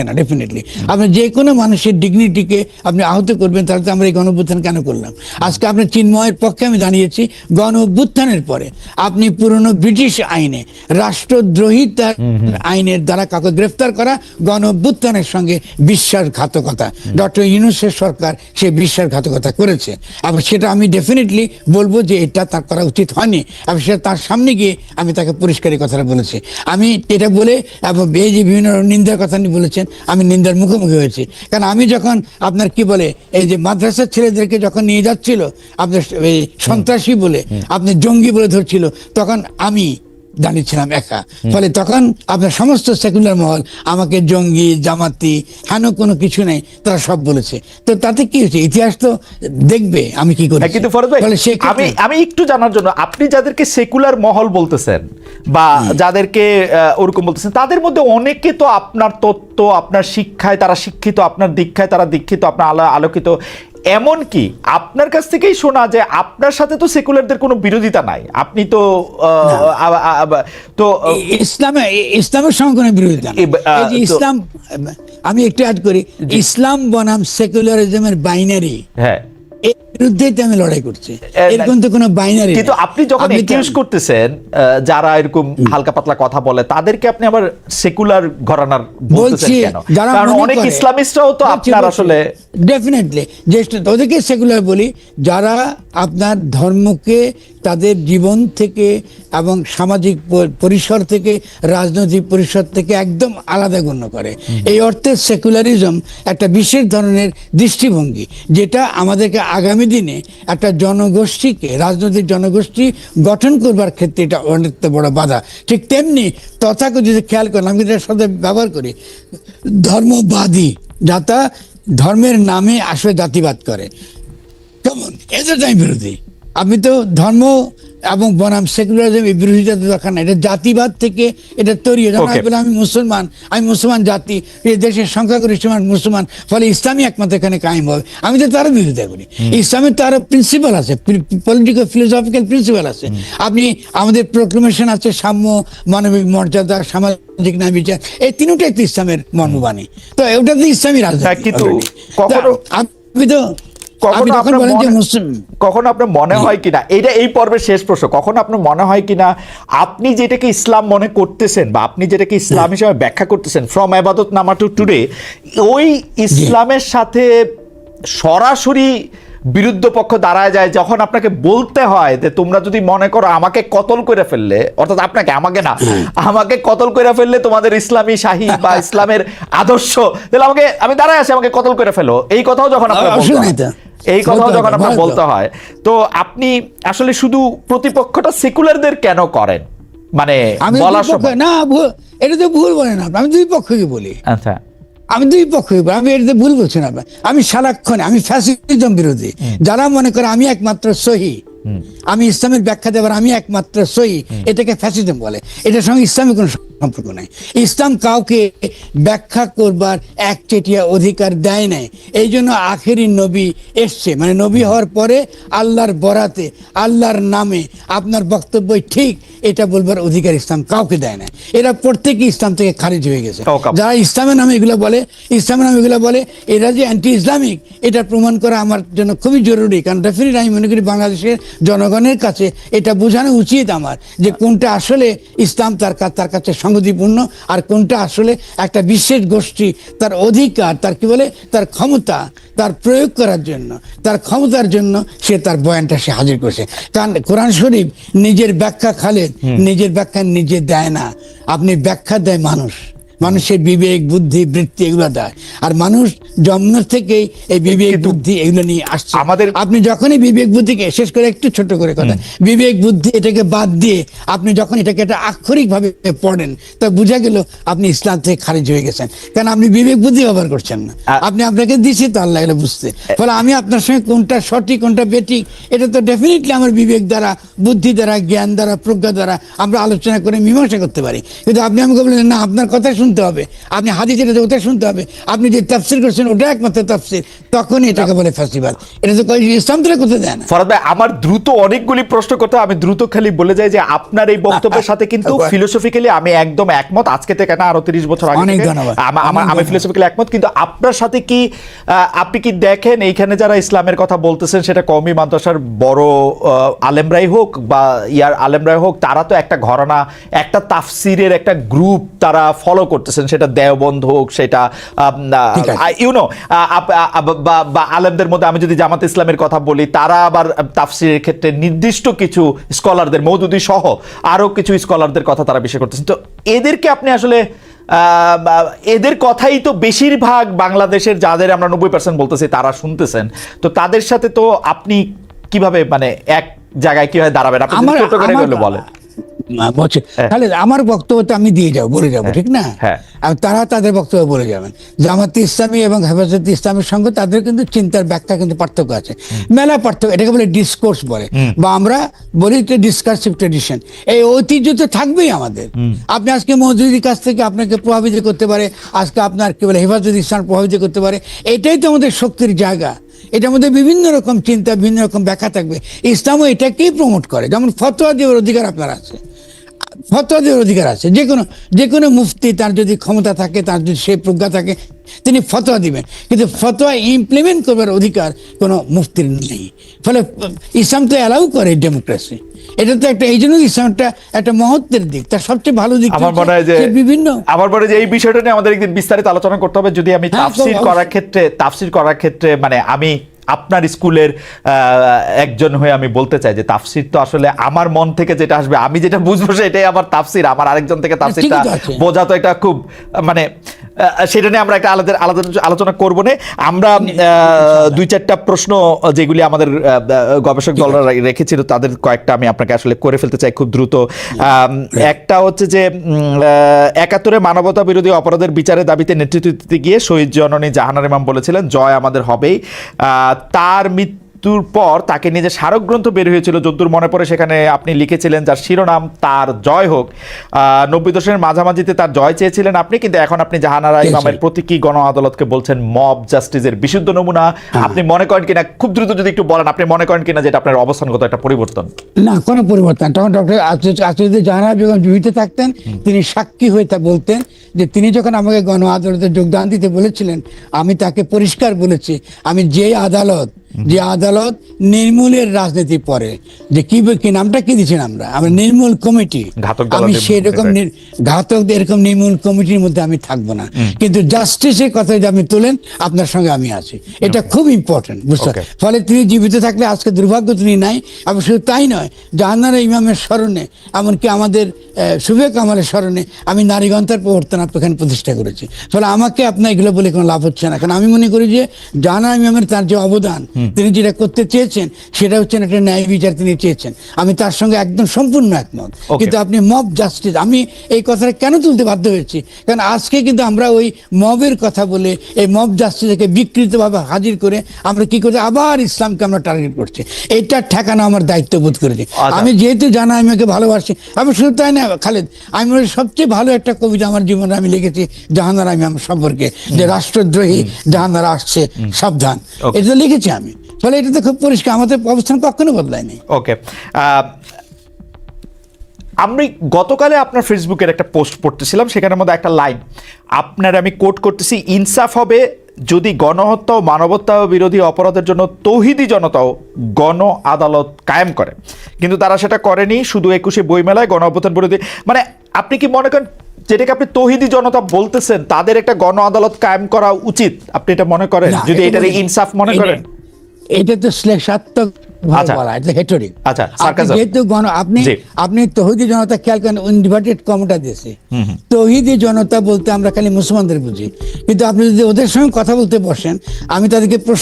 না ডেফিনেটলি আপনি যে কোনো মানুষের ডিগনিটিকে আপনি আহত করবেন তাহলে তো আমরা এই গণভ্যুত্থান কেন করলাম? আজকে আপনার চিন্ময়ের পক্ষে আমি দাঁড়িয়েছি গণ অভ্যুত্থানের পরে আপনি পুরনো ব্রিটিশ আইনে রাষ্ট্রদ্রোহিতার আইনের দ্বারা কাউকে গ্রেফতার করা গণ অভ্যুত্থানের সঙ্গে বিশ্বাসঘাতকতা। ডক্টর ইউনুসের সরকার সে বিশ্বাসঘাতকতা করেছে। এবং সেটা আমি ডেফিনেটলি বলব যে এটা তার করা উচিত হয়নি। এবং সেটা তার সামনে গিয়ে আমি তাকে পরিষ্কারই কথাটা বলেছি। আমি এটা বলে এবং এই যে বিভিন্ন নিন্দার কথা নিয়ে বলেছেন আমি নিন্দার মুখোমুখি হয়েছি। কারণ আমি যখন আপনার কি বলে এই যে মাদ্রাসার ছেলেদেরকে যখন নিয়ে যাচ্ছিল আপনার এই সন্ত্রাসী বলে আপনি জঙ্গি বলে ধরছিল তখন আমি দাঁড়িয়েছিলাম একা। ফলে তখন আপনার সমস্ত সেকুলার মহল আমাকে জঙ্গি জামাতি হেন কোনো কিছু নেই তারা সব বলেছে। তো তাতে কি হয়েছে? ইতিহাস তো দেখবে আমি কি করি হ্যাঁ, কিন্তু ফরজ ভাই আমি আমি একটু জানার জন্য আপনি যাদেরকে সেকুলার মহল বলতেছেন বা যাদেরকে ওরকম বলতেছেন তাদের মধ্যে অনেকে তো আপনার তত্ত্ব আপনার শিক্ষায় তারা শিক্ষিত আপনার দীক্ষায় তারা দীক্ষিত আপনার আলো আলোকিত। এমন কি আপনার কাছ থেকেই শোনা যে আপনার সাথে তো সেকুলারদের কোনো বিরোধিতা নাই। আপনি তো তো ইসলামে ইসলামের সঙ্গে কোনো বিরোধিতা ইসলাম আমি একটু অ্যাড করি। ইসলাম বনাম সেকুলারিজমের বাইনারি হ্যাঁ। বিরুদ্ধেই আমি লড়াই করছি। এরকম তো কোনো বাইনারি কিন্তু আপনি যখন একিউজ করতেছেন যারা এরকম হালকা পাতলা কথা বলে তাদেরকে আপনি আবার সেকুলার ঘরানার বলছি কারণ অনেক ইসলামিস্টরাও তো আপনার আসলে ডেফিনেটলি ওদেরকে সেকুলার বলি যারা আপনার ধর্মকে তাদের জীবন থেকে এবং সামাজিক পরিসর থেকে রাজনৈতিক পরিসর থেকে একদম আলাদা গণ্য করে। এই অর্থে সেকুলারিজম একটা বিশেষ ধরনের দৃষ্টিভঙ্গি যেটা আমাদেরকে আগামী দিনে একটা জনগোষ্ঠীকে, রাজনৈতিক জনগোষ্ঠী গঠন করবার ক্ষেত্রে এটা অনেক বড় বাধা। ঠিক তেমনি তথাকথিত খেয়াল করেন, আমি এটার সাথে ব্যবহার করি, ধর্মবাদী যাতা ধর্মের নামে আসলে জাতিবাদ করে। কেমন? এদের আমি বিরোধী। আমি তো ধর্ম এবং বনাম সেকুলারিজম এই বিরোধিতা দরকার না এটা জাতিবাদ থেকে এটা তৈরি হয়েছে। আমি মুসলমান। আমি মুসলমান জাতি। এই দেশের সংখ্যাগরিষ্ঠ মানুষ মুসলমান। ফলে ইসলামী একমাত্র এখানে কায়েম হবে। আমি তো তারও বিরোধিতা করি। ইসলামের তো আরও প্রিন্সিপাল আছে। পলিটিক্যাল ফিলোসফিক্যাল প্রিন্সিপাল আছে। আপনি আমাদের প্রোক্লেমেশন আছে সাম্য মানবিক মর্যাদা সামাজিক ন্যায় বিচার। এই তিনটাই তো ইসলামের মর্মবাণী। তো ওটা তো ইসলামী রাজনীতি কিন্তু কখনো- আমি তো কখনো আপনার মনে- কখনো আপনার মনে হয় কিনা? এটা এই পর্বের শেষ প্রশ্ন। কখনো আপনার মনে হয় কিনা? আপনি যেটাকে ইসলাম মনে করতেছেন বা আপনি যেটাকে ইসলাম হিসেবে ব্যাখ্যা করতেছেন ফ্রম আবাদত নামা টু টুডে ওই ইসলামের সাথে সরাসরি বিরুদ্ধ পক্ষ দাঁড়ায় যায় যখন আপনাকে বলতে হয় যে তোমরা যদি মনে করো আমাকে কতল করে ফেললে অর্থাৎ আপনাকে আমাকে না আমাকে কতল করে ফেললে তোমাদের ইসলামী শাহী বা ইসলামের আদর্শ তাহলে আমাকে আমি দাঁড়ায় আছি আমাকে কতল করে ফেলো। এই কথাও যখন আপনার এই কথাও যখন আপনার বলতে হয় তো আপনি আসলে শুধু প্রতিপক্ষটা সেকুলারদের কেন করেন? মানে আমি বলার সময়। না এটা তো ভুল বলেন আপনি আমি দুই পক্ষকে বলি। আচ্ছা। আমি দুই পক্ষই বলি। আমি এটা ভুল বলছি না আমি সারাক্ষণ আমি ফ্যাসিজম বিরোধী। যারা মনে করে আমি একমাত্র সহি আমি ইসলামের ব্যাখ্যা দেবার আমি একমাত্র সহি এটাকে ফ্যাসিজম বলে। এটার সঙ্গে ইসলামের কোনো সম্পর্ক নাই। ইসলাম কাউকে ব্যাখ্যা করবার একচেটিয়া অধিকার দেয় নাই। এই জন্য আখেরি নবী এসছে। মানে নবী হওয়ার পরে আল্লাহর বরাতে আল্লাহর নামে আপনার বক্তব্য ঠিক এটা বলবার অধিকার ইসলাম কাউকে দেয় না এরা প্রত্যেকই ইসলাম থেকে খারিজ হয়ে গেছে। যারা ইসলামের নামে এগুলো বলে ইসলামের নামে এগুলো বলে এরা যে অ্যান্টি ইসলামিক এটা প্রমাণ করা আমার জন্য খুবই জরুরি। কারণ ডেফিনেট আমি মনে করি বাংলাদেশের জনগণের কাছে এটা বোঝানো উচিত আমার যে কোনটা আসলে ইসলাম তার তার কাছে সংগতিপূর্ণ আর কোনটা আসলে একটা বিশেষ গোষ্ঠী তার অধিকার তার কি বলে তার ক্ষমতা তার প্রয়োগ করার জন্য তার ক্ষমতার জন্য সে তার বয়ানটা সে হাজির করছে। কারণ কোরআন শরীফ নিজের ব্যাখ্যা খালেদ নিজের ব্যাখ্যা নিজে দেয় না। আপনি ব্যাখ্যা দেয় মানুষ। মানুষের বিবেক বুদ্ধি বৃত্তি এগুলো দেয়। আর মানুষ জন্ম থেকেই এই বিবেক বুদ্ধি এগুলো নিয়ে আসছে। আমাদের- আপনি যখনই বিবেক বুদ্ধিকে শেষ করে একটু ছোট করে কথা বিবেক বুদ্ধি এটাকে বাদ দিয়ে আপনি যখন এটাকে একটা আক্ষরিক ভাবে পড়েন তা বোঝা গেল আপনি ইসলাম থেকে খারিজ হয়ে গেছেন। কারণ আপনি বিবেক বুদ্ধি ব্যবহার করছেন না। আপনি আপনাকে দিছি তো আল্লাহ এটা বুঝতে। ফলে আমি আপনার সঙ্গে কোনটা সঠিক কোনটা বেঠিক এটা তো ডেফিনেটলি আমার বিবেক দ্বারা বুদ্ধি দ্বারা জ্ঞান দ্বারা প্রজ্ঞা দ্বারা আমরা আলোচনা করে মীমাংসা করতে পারি। কিন্তু আপনি আমাকে বললেন না আপনার কথা শুনতে শুনতে হবে। আপনি হাদিস যেটা ওটা শুনতে হবে। আপনি যে তাফসির করছেন ওটা একমাত্র তাফসির। তখনই এটাকে বলে ফাঁসিবাদ। এটা তো ইসলাম তো করতে দেয় না? ফরাদ ভাই আমার দ্রুত অনেকগুলি প্রশ্ন করতে আমি দ্রুত খালি বলে যাই যে আপনার এই বক্তব্যের সাথে কিন্তু ফিলোসফিক্যালি আমি একদম একমত। আজকে থেকে না আরও তিরিশ বছর আগে অনেক ধন্যবাদ। আমা- ফিলোসফিক্যালি একমত। কিন্তু আপনার সাথে কি আপনি কি দেখেন এইখানে যারা ইসলামের কথা বলতেছেন সেটা কওমি মাদ্রাসার বড় আলেমরাই হোক বা ইয়ার আলেমরাই হোক তারা তো একটা ঘরানা একটা তাফসিরের একটা গ্রুপ তারা ফলো করতেছেন সেটা দেওবন্ধ হোক সেটা ইউনো বা আলেমদের মধ্যে আমি যদি জামাত ইসলামের কথা বলি তারা আবার তাফসিরের ক্ষেত্রে নির্দিষ্ট কিছু স্কলারদের মৌদুদি সহ আরও কিছু স্কলারদের কথা তারা বিষয় করতেছেন তো এদেরকে আপনি আসলে এদের কথাই তো বেশিরভাগ বাংলাদেশের যাদের আমরা নব্বই পার্সেন্ট বলতেছি তারা শুনতেছেন। তো তাদের সাথে তো আপনি কীভাবে মানে এক জায়গায় কীভাবে দাঁড়াবেন? আপনি ছোট করে বলে বলেন। বলছে হ্যাঁ। তাহলে আমার বক্তব্য তো আমি দিয়ে যাব বলে যাব ঠিক না? হ্যাঁ। আর তারা তাদের বক্তব্য বলে যাবেন। জামাত ইসলামী এবং হেফাজত ইসলামের সঙ্গে তাদের কিন্তু চিন্তার ব্যাখ্যা কিন্তু পার্থক্য আছে। মেলা পার্থক্য এটাকে বলে ডিসকোর্স বলে। বা আমরা বলি ডিসকার্সিভ ট্রেডিশন এই ঐতিহ্য তো থাকবেই আমাদের। আপনি আজকে মজুরির কাছ থেকে আপনাকে প্রভাবিত করতে পারে আজকে আপনার কি বলে হেফাজত ইসলাম প্রভাবিত করতে পারে এটাই তো আমাদের শক্তির জায়গা। এটার মধ্যে বিভিন্ন রকম চিন্তা বিভিন্ন রকম ব্যাখ্যা থাকবে। ইসলামও এটাকেই প্রমোট করে। যেমন ফতোয়া দেওয়ার অধিকার আপনার আছে। ফতোয়া দেওয়ার অধিকার আছে। যে কোনো যে কোনো মুফতি তার যদি ক্ষমতা থাকে তার যদি সে প্রজ্ঞা থাকে তিনি ফতোয়া দিবেন। কিন্তু ফতোয়া ইমপ্লিমেন্ট করবার অধিকার কোনো মুফতির নেই। ফলে ইসলাম তো অ্যালাউ করে ডেমোক্রেসি এটা তো একটা এই জন্য ইসলাম একটা একটা মহত্বের দিক। তার সবচেয়ে ভালো দিক আমার মনে হয় যে বিভিন্ন আমার মনে হয় যে এই বিষয়টা নিয়ে আমাদের একদিন বিস্তারিত আলোচনা করতে হবে। যদি আমি হ্যাঁ, তাফসির করার ক্ষেত্রে তাফসির করার ক্ষেত্রে মানে আমি আপনার স্কুলের আহ, একজন হয়ে আমি বলতে চাই যে তাফসির তো আসলে আমার মন থেকে যেটা আসবে আমি যেটা বুঝব সেটাই আমার তাফসির আমার আরেকজন থেকে তাফসিরটা। বোঝা তো এটা খুব মানে সেটা নিয়ে আমরা একটা আলাদা আলাদা আলোচনা করব না। আমরা দুই চারটা প্রশ্ন যেগুলি আমাদের গবেষক দলরা রেখেছিল তাদের কয়েকটা আমি আপনাকে আসলে করে ফেলতে চাই খুব দ্রুত। একটা হচ্ছে যে একাত্তরে মানবতা বিরোধী অপরাধের বিচারের দাবিতে নেতৃত্ব দিতে গিয়ে শহীদ জননী জাহানার ইমাম বলেছিলেন জয় আমাদের হবেই। তার তার মৃত্যুর পর তাকে নিজে স্মারক গ্রন্থ বের হয়েছিল যদ্দূর মনে পড়ে সেখানে আপনি লিখেছিলেন যার শিরোনাম তার জয় হোক। নব্বই দশকের মাঝামাঝিতে তার জয় চেয়েছিলেন আপনি কিন্তু এখন আপনি জাহানারা। ইমামের প্রতীকী গণ আদালতকে বলছেন মব জাস্টিসের বিশুদ্ধ নমুনা। আপনি মনে করেন কিনা? খুব দ্রুত যদি একটু বলেন আপনি মনে করেন কিনা যেটা আপনার অবস্থানগত একটা পরিবর্তন? না কোনো পরিবর্তন তখন ডক্টর আচার্য জাহানারা বেগম জীবিত থাকতেন তিনি সাক্ষী হয়ে তা বলতেন যে তিনি যখন আমাকে গণ আদালতে যোগদান দিতে বলেছিলেন আমি তাকে পরিষ্কার বলেছি আমি যে আদালত যে আদালত নির্মূলের রাজনীতি পরে। যে কি কি নামটা কি দিচ্ছেন আমরা? আমরা নির্মূল কমিটি। আমি সেরকম ঘাতক এরকম নির্মূল কমিটির মধ্যে আমি থাকব না। কিন্তু জাস্টিসের কথা যদি আপনি তোলেন আপনার সঙ্গে আমি আছি। এটা খুব ইম্পর্টেন্ট বুঝতে ফলে তিনি জীবিত থাকলে আজকে দুর্ভাগ্য তিনি নাই। এবং শুধু তাই নয় জাহানারা ইমামের স্মরণে এমনকি আমাদের শুভে কামালের স্মরণে আমি নারীগন্থার প্রবর্তন এখানে প্রতিষ্ঠা করেছি। ফলে আমাকে আপনার এগুলো বলে কোনো লাভ হচ্ছে না। কারণ আমি মনে করি যে জাহানারা ইমামের তার যে অবদান তিনি যেটা করতে চেয়েছেন সেটা হচ্ছে একটা ন্যায় বিচার তিনি চেয়েছেন। আমি তার সঙ্গে একদম সম্পূর্ণ একমত। কিন্তু আপনি মব জাস্টিস আমি এই কথাটা কেন তুলতে বাধ্য হয়েছি? কারণ আজকে কিন্তু আমরা ওই মবের কথা বলে এই মব জাস্টিসকে বিকৃতভাবে হাজির করে আমরা কি করছি? আবার ইসলামকে আমরা টার্গেট করছি। এটা ঠেকানো আমার দায়িত্ব বোধ করেছি। আচ্ছা। আমি যেহেতু জানা আমি ওকে ভালোবাসি। আমি শুধু তাই না খালেদ আমি সবচেয়ে ভালো একটা কবিতা আমার জীবনে আমি লিখেছি জাহানারা আমি আমার সম্পর্কে। যে রাষ্ট্রদ্রোহী জাহানারা আসছে সাবধান. এটা লিখেছি আমি। ফলে এটা তো খুব পরিষ্কার। আমাদের অবস্থান কখনো বদলায়নি। ওকে আমি গতকালে আপনার ফেসবুকের একটা পোস্ট পড়তেছিলাম সেখানের মধ্যে একটা লাইন আপনার আমি কোট করতেছি ইনসাফ হবে যদি গণহত্যা ও মানবতা বিরোধী অপরাধের জন্য তৌহিদি জনতাও গণ আদালত কায়েম করে। কিন্তু তারা সেটা করেনি শুধু একুশে বইমেলায় গণ অভ্যুত্থান বিরোধী। মানে আপনি কি মনে করেন যেটাকে আপনি তৌহিদি জনতা বলতেছেন তাদের একটা গণ আদালত কায়েম করা উচিত? আপনি এটা মনে করেন? যদি এটা ইনসাফ মনে করেন? এটা তো শ্লেষাত্মক আচ্ছা। আচ্ছা, আপনি যেহেতু গণ আপনি জি। আপনি তহিদি জনতা খেয়াল করেন ইনভার্টেড কমটা দিয়েছে। তহিদি জনতা বলতে আমরা খালি মুসলমানদের বুঝি। কিন্তু আপনি যদি ওদের সঙ্গে কথা বলতে বসেন আমি তাদেরকে প্রশ্ন